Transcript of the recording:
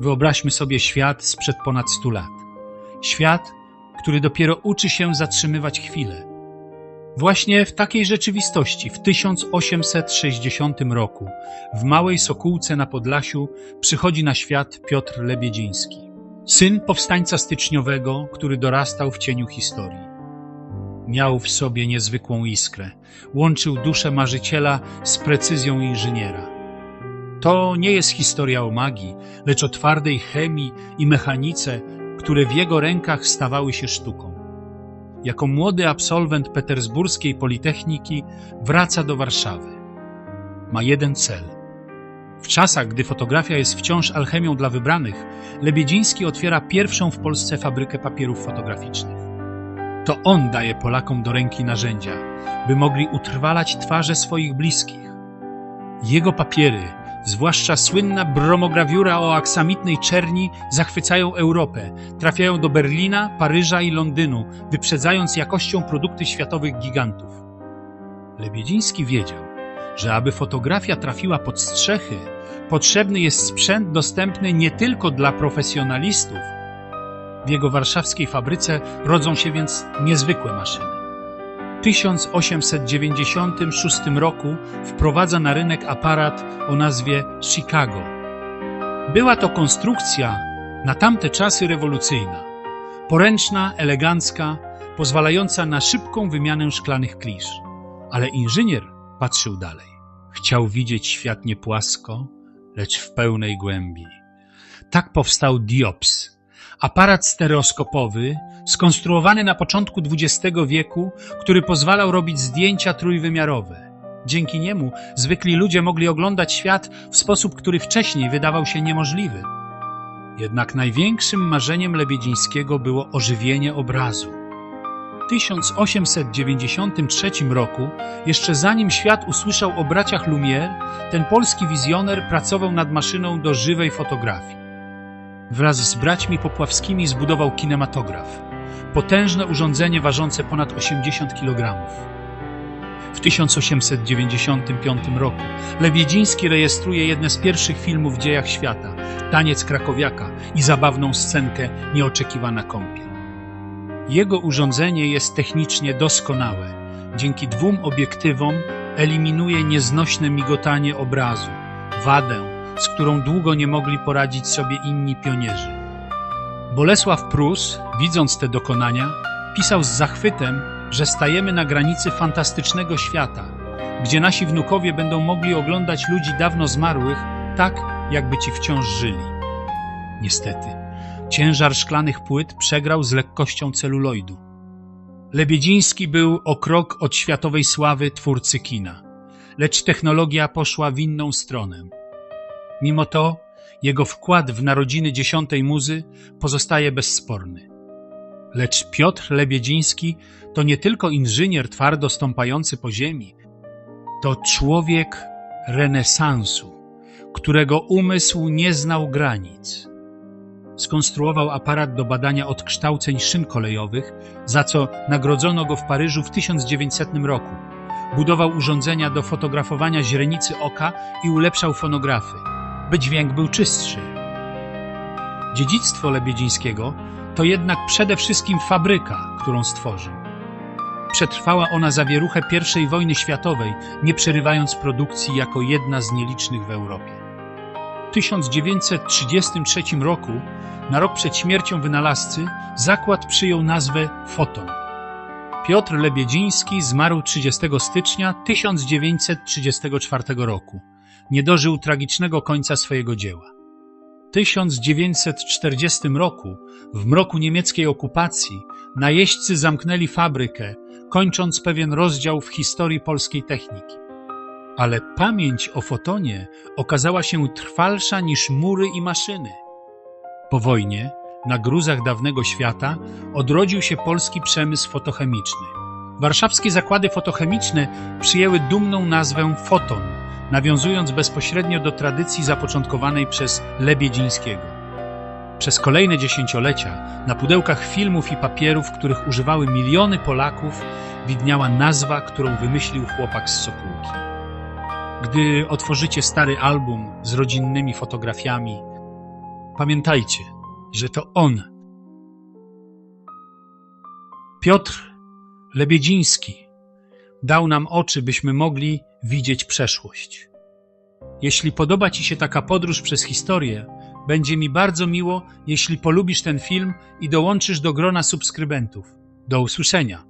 Wyobraźmy sobie świat sprzed ponad 100 lat. Świat, który dopiero uczy się zatrzymywać chwilę. Właśnie w takiej rzeczywistości w 1860 roku w małej Sokółce na Podlasiu przychodzi na świat Piotr Lebiedziński, syn powstańca styczniowego, który dorastał w cieniu historii. Miał w sobie niezwykłą iskrę, łączył duszę marzyciela z precyzją inżyniera. To nie jest historia o magii, lecz o twardej chemii i mechanice, które w jego rękach stawały się sztuką. Jako młody absolwent petersburskiej Politechniki wraca do Warszawy. Ma jeden cel. W czasach, gdy fotografia jest wciąż alchemią dla wybranych, Lebiedziński otwiera pierwszą w Polsce fabrykę papierów fotograficznych. To on daje Polakom do ręki narzędzia, by mogli utrwalać twarze swoich bliskich. Jego papiery, zwłaszcza słynna bromograwiura o aksamitnej czerni, zachwycają Europę, trafiają do Berlina, Paryża i Londynu, wyprzedzając jakością produkty światowych gigantów. Lebiedziński wiedział, że aby fotografia trafiła pod strzechy, potrzebny jest sprzęt dostępny nie tylko dla profesjonalistów. W jego warszawskiej fabryce rodzą się więc niezwykłe maszyny. W 1896 roku wprowadza na rynek aparat o nazwie Chicago. Była to konstrukcja na tamte czasy rewolucyjna. Poręczna, elegancka, pozwalająca na szybką wymianę szklanych klisz. Ale inżynier patrzył dalej. Chciał widzieć świat nie płasko, lecz w pełnej głębi. Tak powstał Diops, aparat stereoskopowy, skonstruowany na początku XX wieku, który pozwalał robić zdjęcia trójwymiarowe. Dzięki niemu zwykli ludzie mogli oglądać świat w sposób, który wcześniej wydawał się niemożliwy. Jednak największym marzeniem Lebiedzińskiego było ożywienie obrazu. W 1893 roku, jeszcze zanim świat usłyszał o braciach Lumière, ten polski wizjoner pracował nad maszyną do żywej fotografii. Wraz z braćmi Popławskimi zbudował kinematograf. Potężne urządzenie ważące ponad 80 kg. W 1895 roku Lebiedziński rejestruje jedne z pierwszych filmów w dziejach świata Taniec Krakowiaka i zabawną scenkę Nieoczekiwana kąpiel. Jego urządzenie jest technicznie doskonałe. Dzięki dwóm obiektywom eliminuje nieznośne migotanie obrazu, wadę, z którą długo nie mogli poradzić sobie inni pionierzy. Bolesław Prus, widząc te dokonania, pisał z zachwytem, że stajemy na granicy fantastycznego świata, gdzie nasi wnukowie będą mogli oglądać ludzi dawno zmarłych tak, jakby ci wciąż żyli. Niestety, ciężar szklanych płyt przegrał z lekkością celuloidu. Lebiedziński był o krok od światowej sławy twórcy kina, lecz technologia poszła w inną stronę. Mimo to jego wkład w narodziny dziesiątej muzy pozostaje bezsporny. Lecz Piotr Lebiedziński to nie tylko inżynier twardo stąpający po ziemi, to człowiek renesansu, którego umysł nie znał granic. Skonstruował aparat do badania odkształceń szyn kolejowych, za co nagrodzono go w Paryżu w 1900 roku. Budował urządzenia do fotografowania źrenicy oka i ulepszał fonografy by dźwięk był czystszy. Dziedzictwo Lebiedzińskiego to jednak przede wszystkim fabryka, którą stworzył. Przetrwała ona zawieruchę I wojny światowej, nie przerywając produkcji jako jedna z nielicznych w Europie. W 1933 roku, na rok przed śmiercią wynalazcy, zakład przyjął nazwę Foton. Piotr Lebiedziński zmarł 30 stycznia 1934 roku nie dożył tragicznego końca swojego dzieła. W 1940 roku, w mroku niemieckiej okupacji, najeźdźcy zamknęli fabrykę, kończąc pewien rozdział w historii polskiej techniki. Ale pamięć o fotonie okazała się trwalsza niż mury i maszyny. Po wojnie, na gruzach dawnego świata, odrodził się polski przemysł fotochemiczny. Warszawskie zakłady fotochemiczne przyjęły dumną nazwę Foton – nawiązując bezpośrednio do tradycji zapoczątkowanej przez Lebiedzińskiego. Przez kolejne dziesięciolecia na pudełkach filmów i papierów, których używały miliony Polaków, widniała nazwa, którą wymyślił chłopak z Sokółki. Gdy otworzycie stary album z rodzinnymi fotografiami, Pamiętajcie, że to on. Piotr Lebiedziński dał nam oczy, byśmy mogli widzieć przeszłość. Jeśli podoba Ci się taka podróż przez historię, będzie mi bardzo miło, jeśli polubisz ten film i dołączysz do grona subskrybentów. Do usłyszenia.